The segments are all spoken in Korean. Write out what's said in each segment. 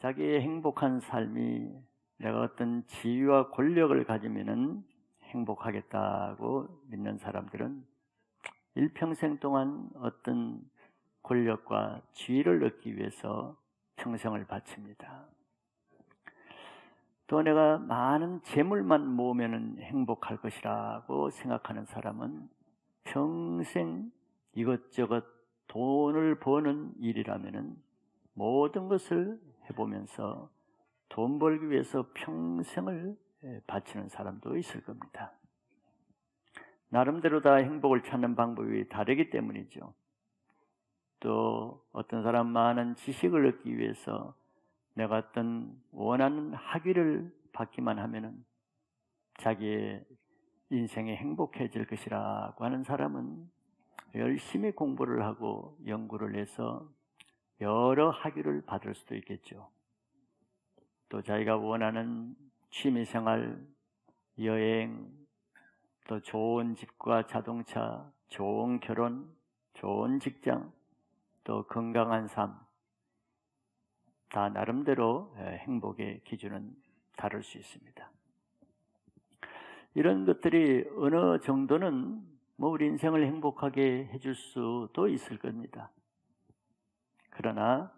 자기의 행복한 삶이 내가 어떤 지위와 권력을 가지면은 행복하겠다고 믿는 사람들은 일평생 동안 어떤 권력과 지위를 얻기 위해서 평생을 바칩니다. 또 내가 많은 재물만 모으면 행복할 것이라고 생각하는 사람은 평생 이것저것 돈을 버는 일이라면 모든 것을 해보면서 돈 벌기 위해서 평생을 바치는 사람도 있을 겁니다. 나름대로 다 행복을 찾는 방법이 다르기 때문이죠. 또 어떤 사람 많은 지식을 얻기 위해서 내가 어떤 원하는 학위를 받기만 하면은 자기의 인생이 행복해질 것이라고 하는 사람은 열심히 공부를 하고 연구를 해서 여러 학위를 받을 수도 있겠죠. 또 자기가 원하는 취미생활, 여행, 또 좋은 집과 자동차, 좋은 결혼, 좋은 직장, 또 건강한 삶, 다 나름대로 행복의 기준은 다를 수 있습니다. 이런 것들이 어느 정도는 뭐 우리 인생을 행복하게 해줄 수도 있을 겁니다. 그러나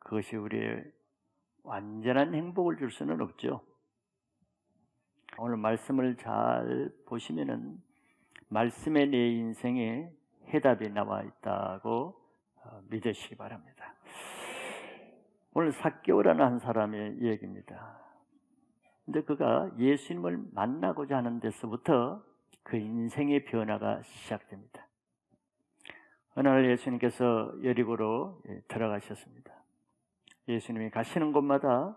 그것이 우리의 완전한 행복을 줄 수는 없죠. 오늘 말씀을 잘 보시면은 말씀에 내 인생에 해답이 나와 있다고 어, 믿으시기 바랍니다. 오늘 사개오라는 한 사람의 얘기입니다. 근데 그가 예수님을 만나고자 하는 데서부터 그 인생의 변화가 시작됩니다. 어느 날 예수님께서 여리고로 예, 들어가셨습니다. 예수님이 가시는 곳마다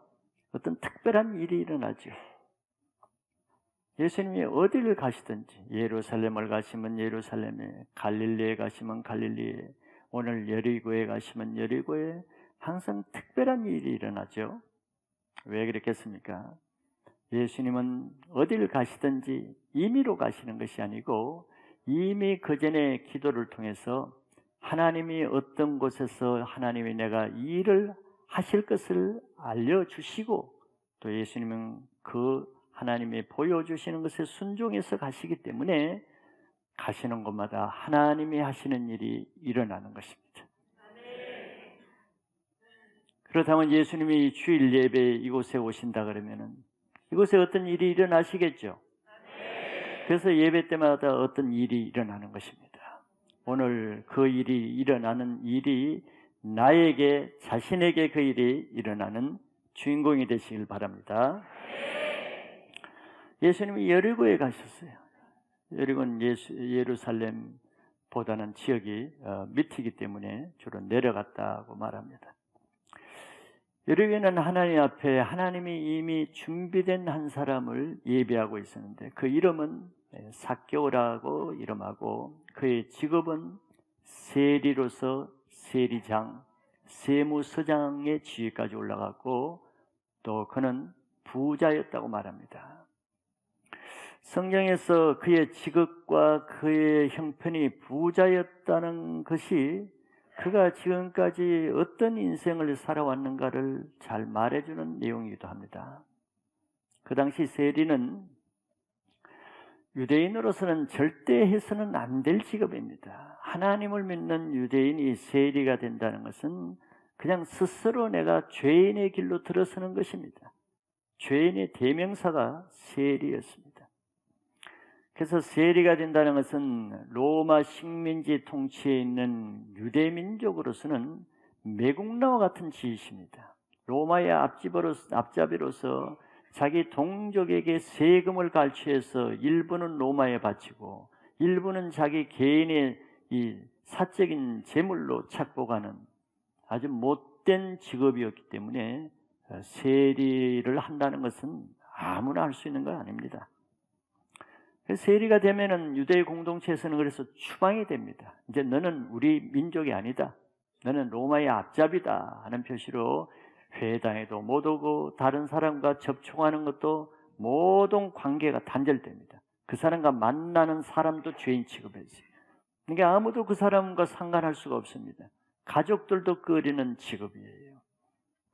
어떤 특별한 일이 일어나죠. 예수님이 어디를 가시든지 예루살렘을 가시면 예루살렘에 갈릴리에 가시면 갈릴리에 오늘 여리고에 가시면 여리고에 항상 특별한 일이 일어나죠. 왜 그랬겠습니까? 예수님은 어디를 가시든지 임의로 가시는 것이 아니고 이미 그 전에 기도를 통해서 하나님이 어떤 곳에서 하나님이 내가 이 일을 하실 것을 알려주시고 또 예수님은 그 하나님이 보여주시는 것에 순종해서 가시기 때문에 가시는 곳마다 하나님이 하시는 일이 일어나는 것입니다. 그렇다면 예수님이 주일 예배 이곳에 오신다 그러면은 이곳에 어떤 일이 일어나시겠죠? 그래서 예배 때마다 어떤 일이 일어나는 것입니다. 오늘 그 일이 일어나는 일이 나에게 자신에게 그 일이 일어나는 주인공이 되시길 바랍니다. 예수님이 여리고에 가셨어요. 여리고는 예수, 예루살렘보다는 지역이 어, 밑이기 때문에 주로 내려갔다고 말합니다. 여리고는 하나님 앞에 하나님이 이미 준비된 한 사람을 예배하고 있었는데 그 이름은 사교라고 이름하고 그의 직업은 세리로서 세리장, 세무서장의 지위까지 올라갔고 또 그는 부자였다고 말합니다. 성경에서 그의 직업과 그의 형편이 부자였다는 것이 그가 지금까지 어떤 인생을 살아왔는가를 잘 말해주는 내용이기도 합니다. 그 당시 세리는 유대인으로서는 절대 해서는 안 될 직업입니다. 하나님을 믿는 유대인이 세리가 된다는 것은 그냥 스스로 내가 죄인의 길로 들어서는 것입니다. 죄인의 대명사가 세리였습니다. 그래서 세리가 된다는 것은 로마 식민지 통치에 있는 유대 민족으로서는 매국노와 같은 지위입니다. 로마의 앞잡이로서 자기 동족에게 세금을 갈취해서 일부는 로마에 바치고 일부는 자기 개인의 이 사적인 재물로 착복하는 아주 못된 직업이었기 때문에 세리를 한다는 것은 아무나 할 수 있는 건 아닙니다. 세리가 되면은 유대 공동체에서는 그래서 추방이 됩니다. 이제 너는 우리 민족이 아니다. 너는 로마의 앞잡이다 하는 표시로 회당에도 못 오고 다른 사람과 접촉하는 것도 모든 관계가 단절됩니다. 그 사람과 만나는 사람도 죄인 취급해지. 그러니까 아무도 그 사람과 상관할 수가 없습니다. 가족들도 끄리는 직업이에요.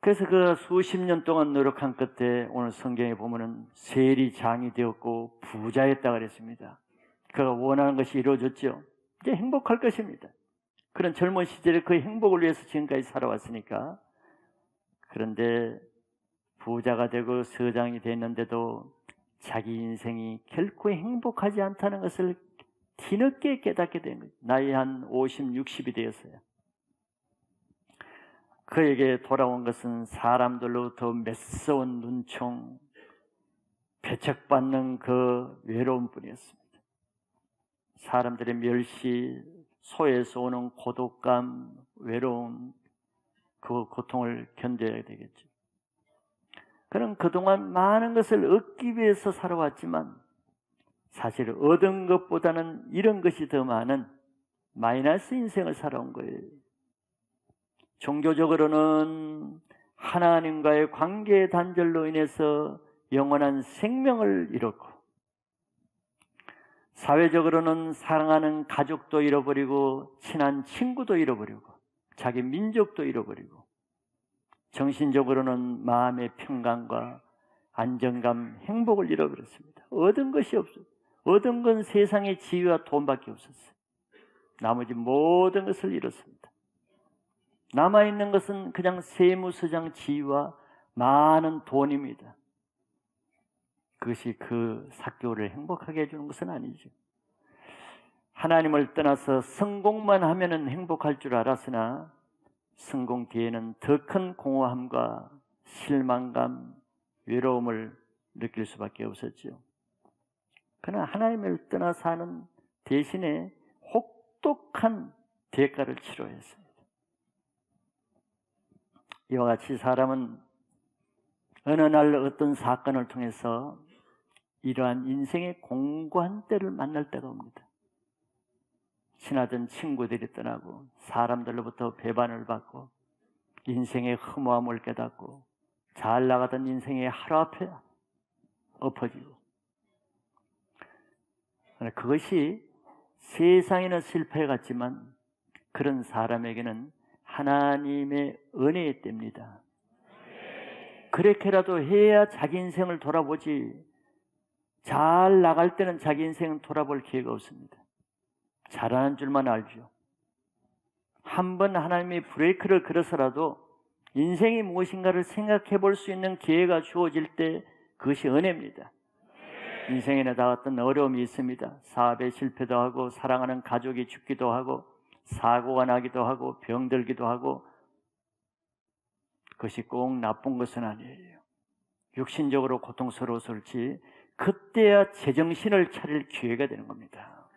그래서 그 수십 년 동안 노력한 끝에 오늘 성경에 보면은 세리 장이 되었고 부자였다 그랬습니다. 그가 원하는 것이 이루어졌죠. 이제 행복할 것입니다. 그런 젊은 시절에 그 행복을 위해서 지금까지 살아왔으니까. 그런데 부자가 되고 서장이 됐는데도 자기 인생이 결코 행복하지 않다는 것을 뒤늦게 깨닫게 된 거예요. 나이 한 50, 60이 되었어요. 그에게 돌아온 것은 사람들로부터 매서운 눈총, 배척받는 그 외로움 뿐이었습니다. 사람들의 멸시, 소에서 오는 고독감, 외로움, 그 고통을 견뎌야 되겠죠. 그는 그동안 많은 것을 얻기 위해서 살아왔지만 사실 얻은 것보다는 이런 것이 더 많은 마이너스 인생을 살아온 거예요. 종교적으로는 하나님과의 관계 단절로 인해서 영원한 생명을 잃었고, 사회적으로는 사랑하는 가족도 잃어버리고, 친한 친구도 잃어버리고, 자기 민족도 잃어버리고, 정신적으로는 마음의 평강과 안정감, 행복을 잃어버렸습니다. 얻은 것이 없어요. 얻은 건 세상의 지위와 돈밖에 없었어요. 나머지 모든 것을 잃었습니다. 남아있는 것은 그냥 세무서장 지위와 많은 돈입니다. 그것이 그 사교를 행복하게 해주는 것은 아니죠. 하나님을 떠나서 성공만 하면 행복할 줄 알았으나 성공 뒤에는 더 큰 공허함과 실망감, 외로움을 느낄 수밖에 없었죠. 그러나 하나님을 떠나 사는 대신에 혹독한 대가를 치러했습니다. 이와 같이 사람은 어느 날 어떤 사건을 통해서 이러한 인생의 공고한 때를 만날 때가 옵니다. 친하던 친구들이 떠나고 사람들로부터 배반을 받고 인생의 허무함을 깨닫고 잘 나가던 인생의 하루 앞에 엎어지고 그것이 세상에는 실패 같지만 그런 사람에게는 하나님의 은혜의 때입니다. 그렇게라도 해야 자기 인생을 돌아보지 잘 나갈 때는 자기 인생은 돌아볼 기회가 없습니다. 잘하는 줄만 알죠. 한 번 하나님이 브레이크를 걸어서라도 인생이 무엇인가를 생각해 볼 수 있는 기회가 주어질 때 그것이 은혜입니다. 인생에 닿았던 어려움이 있습니다. 사업에 실패도 하고 사랑하는 가족이 죽기도 하고 사고가 나기도 하고 병들기도 하고 그것이 꼭 나쁜 것은 아니에요. 육신적으로 고통스러웠을지 그때야 제정신을 차릴 기회가 되는 겁니다.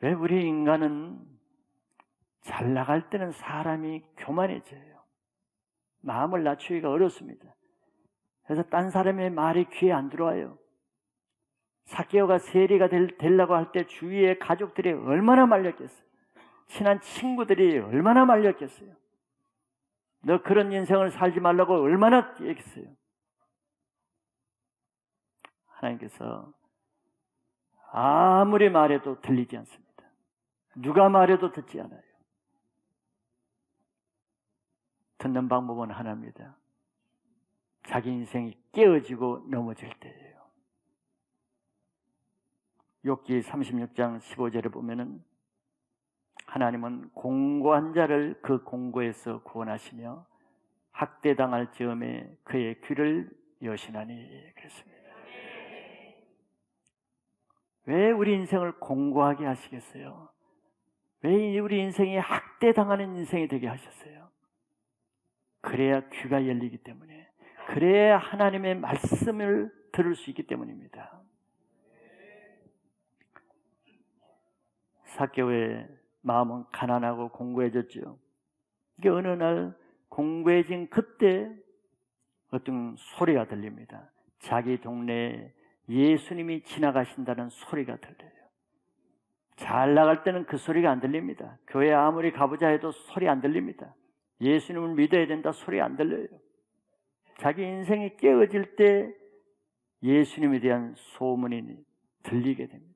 왜 우리 인간은 잘 나갈 때는 사람이 교만해져요. 마음을 낮추기가 어렵습니다. 그래서 딴 사람의 말이 귀에 안 들어와요. 사케오가 세리가 되려고 할 때 주위의 가족들이 얼마나 말렸겠어요. 친한 친구들이 얼마나 말렸겠어요. 너 그런 인생을 살지 말라고 얼마나 얘기했어요. 하나님께서 아무리 말해도 들리지 않습니다. 누가 말해도 듣지 않아요. 듣는 방법은 하나입니다. 자기 인생이 깨어지고 넘어질 때예요. 욥기 36장 15절에 보면은 하나님은 공고한 자를 그 공고에서 구원하시며 학대당할 즈음에 그의 귀를 여신하니 그랬습니다. 왜 우리 인생을 공고하게 하시겠어요? 왜 우리 인생이 학대당하는 인생이 되게 하셨어요? 그래야 귀가 열리기 때문에, 그래야 하나님의 말씀을 들을 수 있기 때문입니다. 사개오의 마음은 가난하고 공고해졌죠. 이게 어느 날 공고해진 그때 어떤 소리가 들립니다. 자기 동네에 예수님이 지나가신다는 소리가 들려요. 잘 나갈 때는 그 소리가 안 들립니다. 교회 아무리 가보자 해도 소리 안 들립니다. 예수님을 믿어야 된다 소리 안 들려요. 자기 인생이 깨어질 때 예수님에 대한 소문이 들리게 됩니다.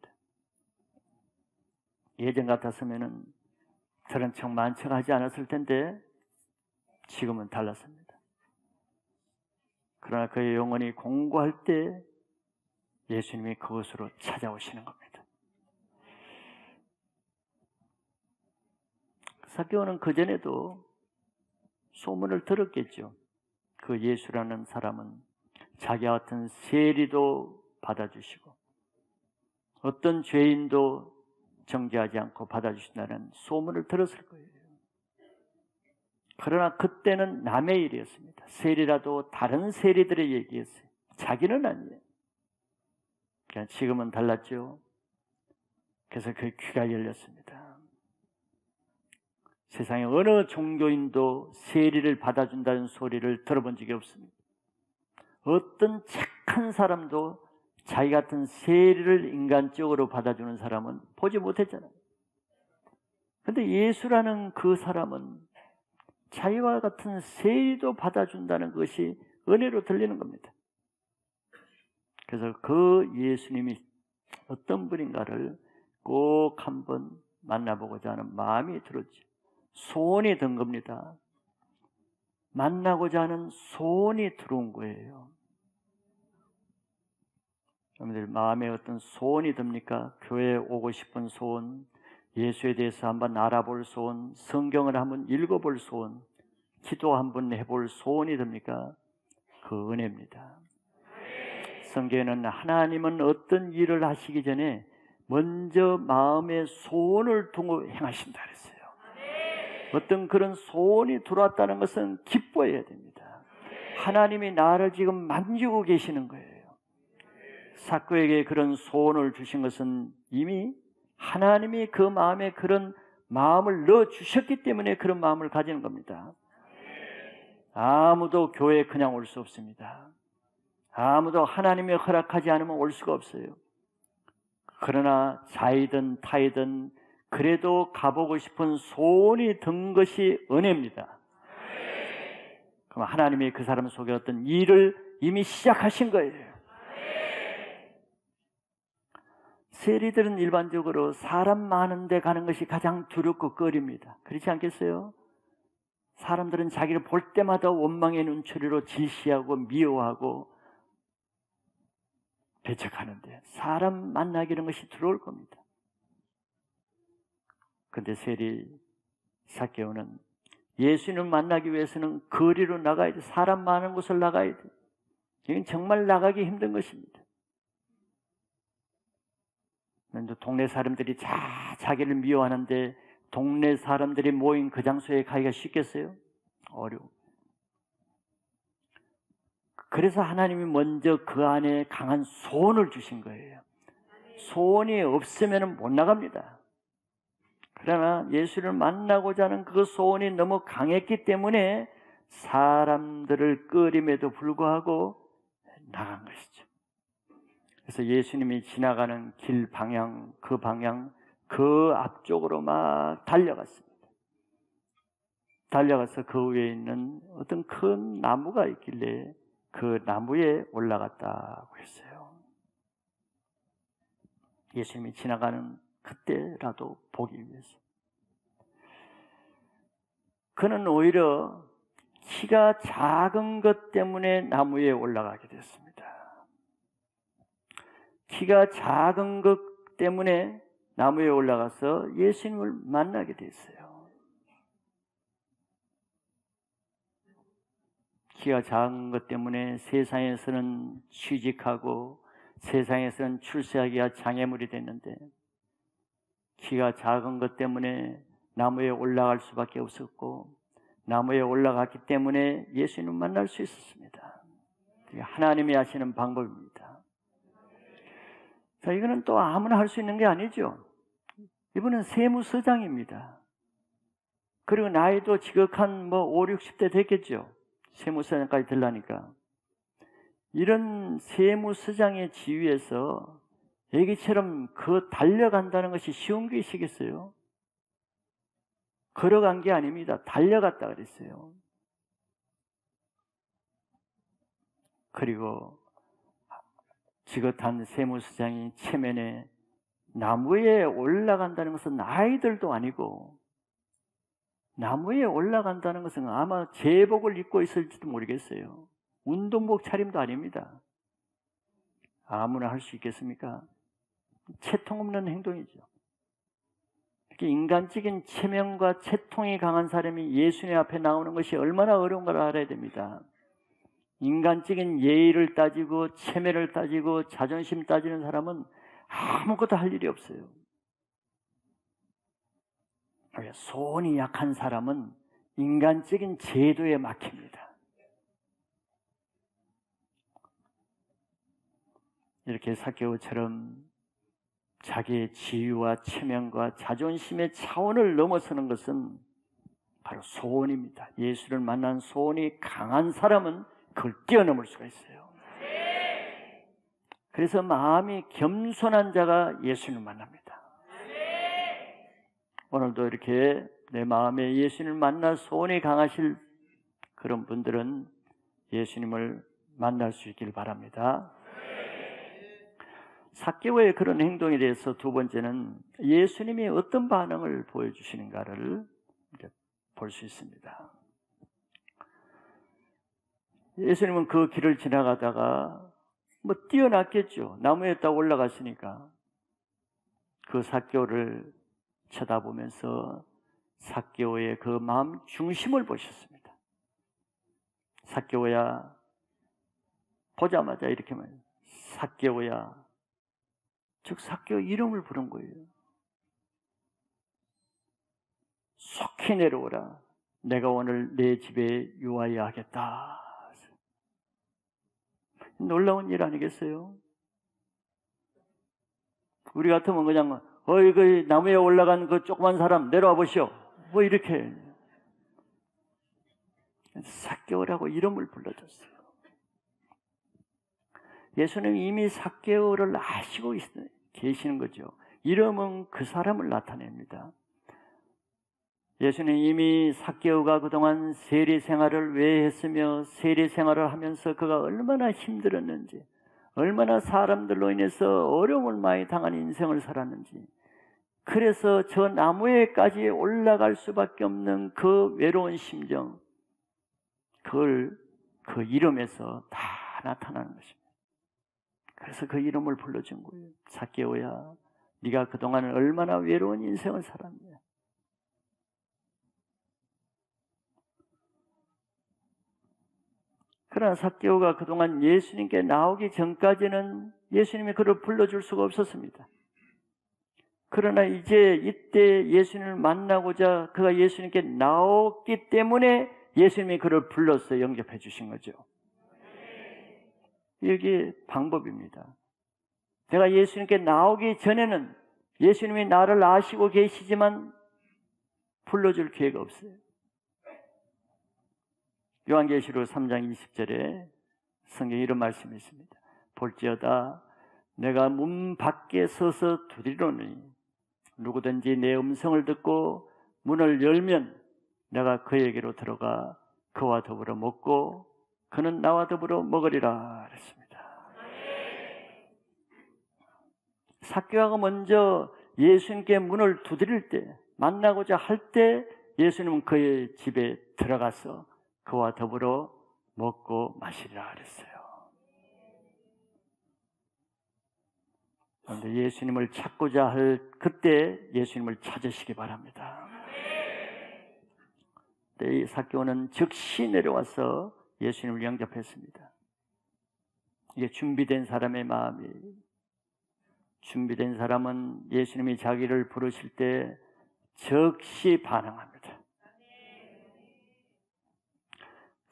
예전 같았으면은 저런 척 만척하지 않았을 텐데 지금은 달랐습니다. 그러나 그의 영혼이 공고할 때 예수님이 그것으로 찾아오시는 겁니다. 사개오는 그전에도 소문을 들었겠죠. 그 예수라는 사람은 자기와 같은 세리도 받아주시고 어떤 죄인도 정죄하지 않고 받아주신다는 소문을 들었을 거예요. 그러나 그때는 남의 일이었습니다. 세리라도 다른 세리들의 얘기였어요. 자기는 아니에요. 그러니까 지금은 달랐죠. 그래서 그 귀가 열렸습니다. 세상에 어느 종교인도 세리를 받아준다는 소리를 들어본 적이 없습니다. 어떤 착한 사람도 자기 같은 세리를 인간적으로 받아주는 사람은 보지 못했잖아요. 근데 예수라는 그 사람은 자기와 같은 세리도 받아준다는 것이 은혜로 들리는 겁니다. 그래서 그 예수님이 어떤 분인가를 꼭 한번 만나보고자 하는 마음이 들었죠. 소원이 든 겁니다. 만나고자 하는 소원이 들어온 거예요. 여러분들 마음에 어떤 소원이 듭니까? 교회에 오고 싶은 소원, 예수에 대해서 한번 알아볼 소원, 성경을 한번 읽어볼 소원, 기도 한번 해볼 소원이 듭니까? 그 은혜입니다. 성경에는 하나님은 어떤 일을 하시기 전에 먼저 마음의 소원을 두고 행하신다 그랬어요. 어떤 그런 소원이 들어왔다는 것은 기뻐해야 됩니다. 하나님이 나를 지금 만지고 계시는 거예요. 사쿠에게 그런 소원을 주신 것은 이미 하나님이 그 마음에 그런 마음을 넣어 주셨기 때문에 그런 마음을 가지는 겁니다. 아무도 교회에 그냥 올 수 없습니다. 아무도 하나님이 허락하지 않으면 올 수가 없어요. 그러나 자이든 타이든 그래도 가보고 싶은 소원이 든 것이 은혜입니다. 그럼 하나님이 그 사람 속에 어떤 일을 이미 시작하신 거예요. 세리들은 일반적으로 사람 많은데 가는 것이 가장 두렵고 꺼립니다. 그렇지 않겠어요? 사람들은 자기를 볼 때마다 원망의 눈초리로 질시하고 미워하고 배척하는데 사람 만나기는 것이 두려울 겁니다. 근데 세리 사케오는 예수님을 만나기 위해서는 거리로 나가야 돼. 사람 많은 곳을 나가야 돼. 이건 정말 나가기 힘든 것입니다. 동네 사람들이 다 자기를 미워하는데 동네 사람들이 모인 그 장소에 가기가 쉽겠어요? 어려워. 그래서 하나님이 먼저 그 안에 강한 소원을 주신 거예요. 소원이 없으면 못 나갑니다. 그러나 예수를 만나고자 하는 그 소원이 너무 강했기 때문에 사람들을 끄림에도 불구하고 나간 것이죠. 그래서 예수님이 지나가는 길 방향, 그 방향, 그 앞쪽으로 막 달려갔습니다. 달려가서 그 위에 있는 어떤 큰 나무가 있길래 그 나무에 올라갔다고 했어요. 예수님이 지나가는 그때라도 보기 위해서. 그는 오히려 키가 작은 것 때문에 나무에 올라가게 됐습니다. 키가 작은 것 때문에 나무에 올라가서 예수님을 만나게 됐어요. 키가 작은 것 때문에 세상에서는 취직하고 세상에서는 출세하기가 장애물이 됐는데 키가 작은 것 때문에 나무에 올라갈 수밖에 없었고 나무에 올라갔기 때문에 예수님을 만날 수 있었습니다. 하나님이 하시는 방법입니다. 자, 이거는 또 아무나 할 수 있는 게 아니죠. 이분은 세무서장입니다. 그리고 나이도 지극한 뭐 5, 60대 됐겠죠. 세무서장까지 들라니까. 이런 세무서장의 지위에서 애기처럼 그 달려간다는 것이 쉬운 것이겠어요? 걸어간 게 아닙니다. 달려갔다 그랬어요. 그리고 지긋한 세무서장이 체면에 나무에 올라간다는 것은 아이들도 아니고 나무에 올라간다는 것은 아마 제복을 입고 있을지도 모르겠어요. 운동복 차림도 아닙니다. 아무나 할 수 있겠습니까? 채통 없는 행동이죠. 특히 인간적인 체면과 채통이 강한 사람이 예수님 앞에 나오는 것이 얼마나 어려운 걸 알아야 됩니다. 인간적인 예의를 따지고 체면을 따지고 자존심 따지는 사람은 아무것도 할 일이 없어요. 소원이 약한 사람은 인간적인 제도에 막힙니다. 이렇게 사케오처럼 자기의 지위와 체면과 자존심의 차원을 넘어서는 것은 바로 소원입니다. 예수를 만난 소원이 강한 사람은 그걸 뛰어넘을 수가 있어요. 그래서 마음이 겸손한 자가 예수를 만납니다. 오늘도 이렇게 내 마음에 예수님을 만나 소원이 강하실 그런 분들은 예수님을 만날 수 있길 바랍니다. 사개오의 그런 행동에 대해서 두 번째는 예수님이 어떤 반응을 보여주시는가를 볼 수 있습니다. 예수님은 그 길을 지나가다가 뭐 뛰어났겠죠. 나무에 딱 올라갔으니까 그 사개오를 쳐다보면서 사개오의 그 마음 중심을 보셨습니다. 사개오야 보자마자 이렇게 말 사개오야 즉 사개오 이름을 부른 거예요. 속히 내려오라. 내가 오늘 내 집에 유하여 하겠다. 놀라운 일 아니겠어요? 우리 같으면 그냥 어이 그 나무에 올라간 그 조그만 사람 내려와 보시오. 뭐 이렇게 사개오라고 이름을 불러줬어요. 예수는 이미 사개오를 아시고 계시는 거죠. 이름은 그 사람을 나타냅니다. 예수는 이미 사개오가 그동안 세리 생활을 왜 했으며 세리 생활을 하면서 그가 얼마나 힘들었는지 얼마나 사람들로 인해서 어려움을 많이 당한 인생을 살았는지 그래서 저 나무에까지 올라갈 수밖에 없는 그 외로운 심정 그걸 그 이름에서 다 나타나는 것입니다. 그래서 그 이름을 불러준 거예요. 사개오야, 네가 그동안 얼마나 외로운 인생을 살았냐. 그러나 사개오가 그동안 예수님께 나오기 전까지는 예수님이 그를 불러줄 수가 없었습니다. 그러나 이제 이때 예수님을 만나고자 그가 예수님께 나왔기 때문에 예수님이 그를 불러서 영접해 주신 거죠. 이게 방법입니다. 내가 예수님께 나오기 전에는 예수님이 나를 아시고 계시지만 불러줄 기회가 없어요. 요한계시록 3장 20절에 성경 이런 말씀이 있습니다. 볼지어다 내가 문 밖에 서서 두드리노니 누구든지 내 음성을 듣고 문을 열면 내가 그에게로 들어가 그와 더불어 먹고 그는 나와 더불어 먹으리라 그랬습니다. 사교가 먼저 예수님께 문을 두드릴 때 만나고자 할 때 예수님은 그의 집에 들어가서 그와 더불어 먹고 마시리라 그랬어요. 그런데 예수님을 찾고자 할 그때 예수님을 찾으시기 바랍니다. 이 사교는 즉시 내려와서 예수님을 영접했습니다. 이게 준비된 사람의 마음이 준비된 사람은 예수님이 자기를 부르실 때 즉시 반응합니다.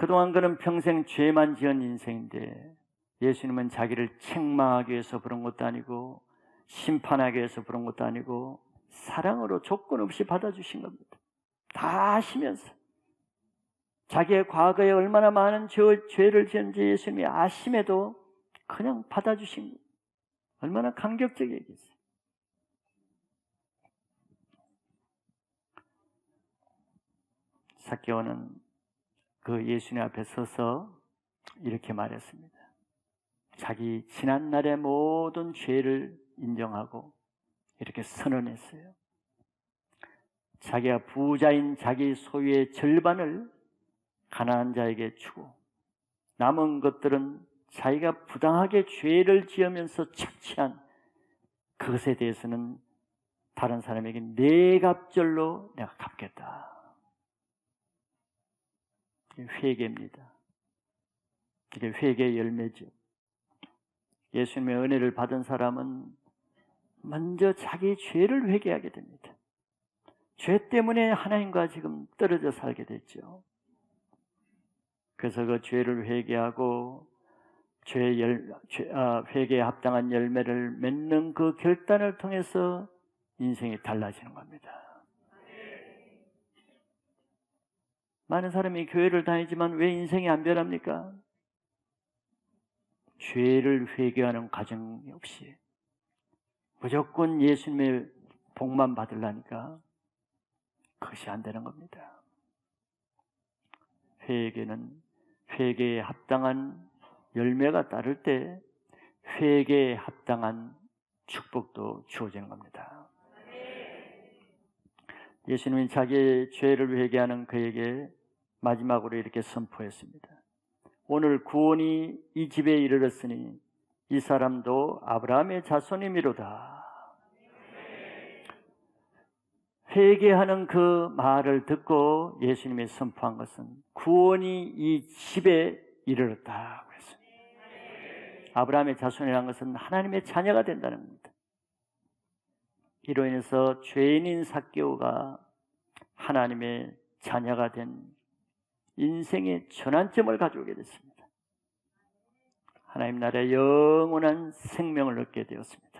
그동안 그는 평생 죄만 지은 인생인데 예수님은 자기를 책망하기 위해서 부른 것도 아니고 심판하기 위해서 부른 것도 아니고 사랑으로 조건 없이 받아주신 겁니다. 다 아시면서 자기의 과거에 얼마나 많은 죄, 죄를 지은지 예수님이 아심에도 그냥 받아주신 거예요. 얼마나 감격적이겠어요. 사케오는 그 예수님 앞에 서서 이렇게 말했습니다. 자기 지난날의 모든 죄를 인정하고 이렇게 선언했어요. 자기가 부자인 자기 소유의 절반을 가난한 자에게 주고 남은 것들은 자기가 부당하게 죄를 지으면서 착취한 그것에 대해서는 다른 사람에게 네 갑절로 내가 갚겠다. 회개입니다. 이게 회개의 열매죠. 예수님의 은혜를 받은 사람은 먼저 자기 죄를 회개하게 됩니다. 죄 때문에 하나님과 지금 떨어져 살게 됐죠. 그래서 그 죄를 회개하고 죄 열, 죄, 아, 회개에 합당한 열매를 맺는 그 결단을 통해서 인생이 달라지는 겁니다. 많은 사람이 교회를 다니지만 왜 인생이 안 변합니까? 죄를 회개하는 과정이 없이 무조건 예수님의 복만 받으려니까 그것이 안 되는 겁니다. 회개는 회개에 합당한 열매가 따를 때 회개에 합당한 축복도 주어지는 겁니다. 예수님이 자기의 죄를 회개하는 그에게 마지막으로 이렇게 선포했습니다. 오늘 구원이 이 집에 이르렀으니 이 사람도 아브라함의 자손이미로다. 회개하는 그 말을 듣고 예수님이 선포한 것은 구원이 이 집에 했습니다. 아브라함의 자손이라는 것은 하나님의 자녀가 된다는 겁니다. 이로 인해서 죄인인 사개오가 하나님의 자녀가 된 인생의 전환점을 가져오게 됐습니다. 하나님 나라의 영원한 생명을 얻게 되었습니다.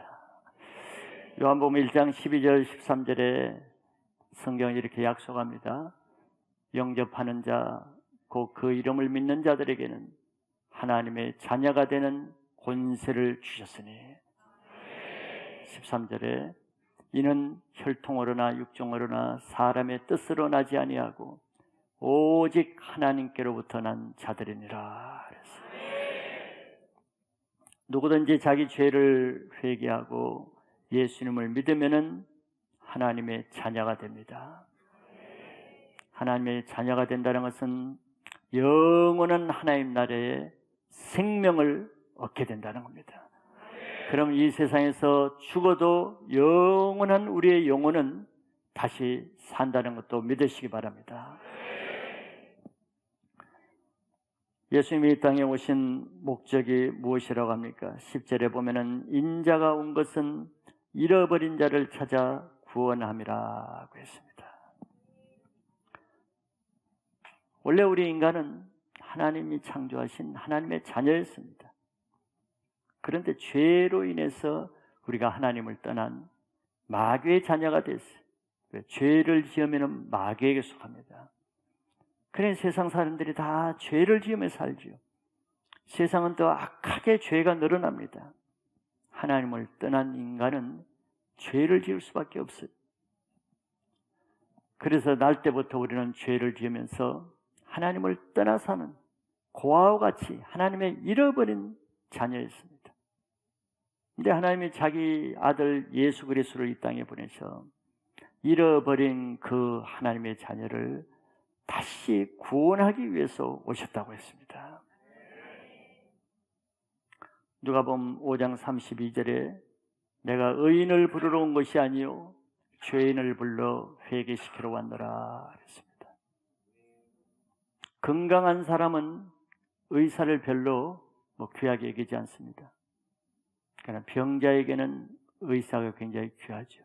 요한복음 1장 12절 13절에 성경이 이렇게 약속합니다. 영접하는 자, 곧 그 이름을 믿는 자들에게는 하나님의 자녀가 되는 권세를 주셨으니 13절에 이는 혈통으로나 육종으로나 사람의 뜻으로 나지 아니하고 오직 하나님께로부터 난 자들이니라. 누구든지 자기 죄를 회개하고 예수님을 믿으면은 하나님의 자녀가 됩니다. 하나님의 자녀가 된다는 것은 영원한 하나님 나라의 생명을 얻게 된다는 겁니다. 그럼 이 세상에서 죽어도 영원한 우리의 영혼은 다시 산다는 것도 믿으시기 바랍니다. 예수님이 이 땅에 오신 목적이 무엇이라고 합니까? 10절에 보면은 인자가 온 것은 잃어버린 자를 찾아 구원함이라고 했습니다. 원래 우리 인간은 하나님이 창조하신 하나님의 자녀였습니다. 그런데 죄로 인해서 우리가 하나님을 떠난 마귀의 자녀가 됐어요. 죄를 지으면 마귀에게 속합니다. 그런 세상 사람들이 다 죄를 지으며 살지요. 세상은 더 악하게 죄가 늘어납니다. 하나님을 떠난 인간은 죄를 지을 수밖에 없어요. 그래서 날 때부터 우리는 죄를 지으면서 하나님을 떠나 사는 고아와 같이 하나님의 잃어버린 자녀였습니다. 근데 하나님이 자기 아들 예수 그리스도를 이 땅에 보내서 잃어버린 그 하나님의 자녀를 다시 구원하기 위해서 오셨다고 했습니다. 누가복음 5장 32절에 내가 의인을 부르러 온 것이 아니요 죄인을 불러 회개시키러 왔노라 그랬습니다. 건강한 사람은 의사를 별로 뭐 귀하게 여기지 않습니다. 그러나 병자에게는 의사가 굉장히 귀하죠.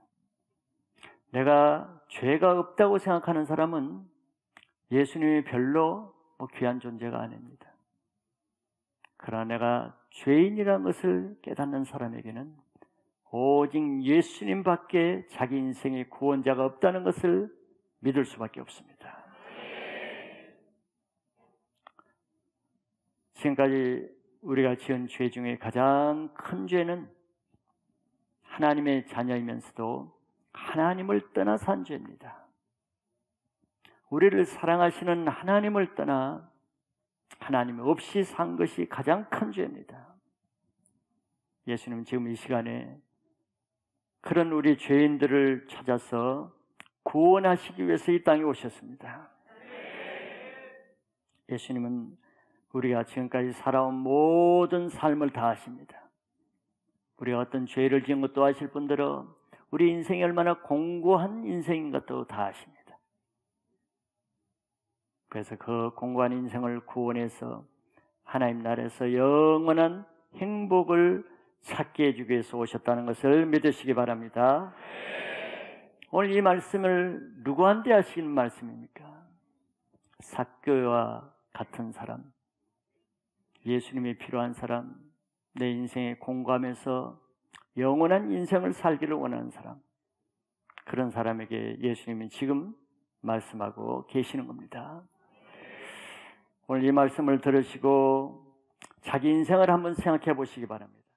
내가 죄가 없다고 생각하는 사람은 예수님이 별로 뭐 귀한 존재가 아닙니다. 그러나 내가 죄인이라는 것을 깨닫는 사람에게는 오직 예수님밖에 자기 인생의 구원자가 없다는 것을 믿을 수밖에 없습니다. 지금까지 우리가 지은 죄 중에 가장 큰 죄는 하나님의 자녀이면서도 하나님을 떠나 산 죄입니다. 우리를 사랑하시는 하나님을 떠나 하나님 없이 산 것이 가장 큰 죄입니다. 예수님 지금 이 시간에 그런 우리 죄인들을 찾아서 구원하시기 위해서 이 땅에 오셨습니다. 예수님은 우리가 지금까지 살아온 모든 삶을 다 아십니다. 우리가 어떤 죄를 지은 것도 아실 뿐더러 우리 인생이 얼마나 공고한 인생인 것도 다 아십니다. 그래서 그 공고한 인생을 구원해서 하나님 나라에서 영원한 행복을 찾게 해주기 위해서 오셨다는 것을 믿으시기 바랍니다. 오늘 이 말씀을 누구한테 하시는 말씀입니까? 사교와 같은 사람, 예수님이 필요한 사람, 내 인생에 공감해서 영원한 인생을 살기를 원하는 사람, 그런 사람에게 예수님이 지금 말씀하고 계시는 겁니다. 오늘 이 말씀을 들으시고 자기 인생을 한번 생각해 보시기 바랍니다.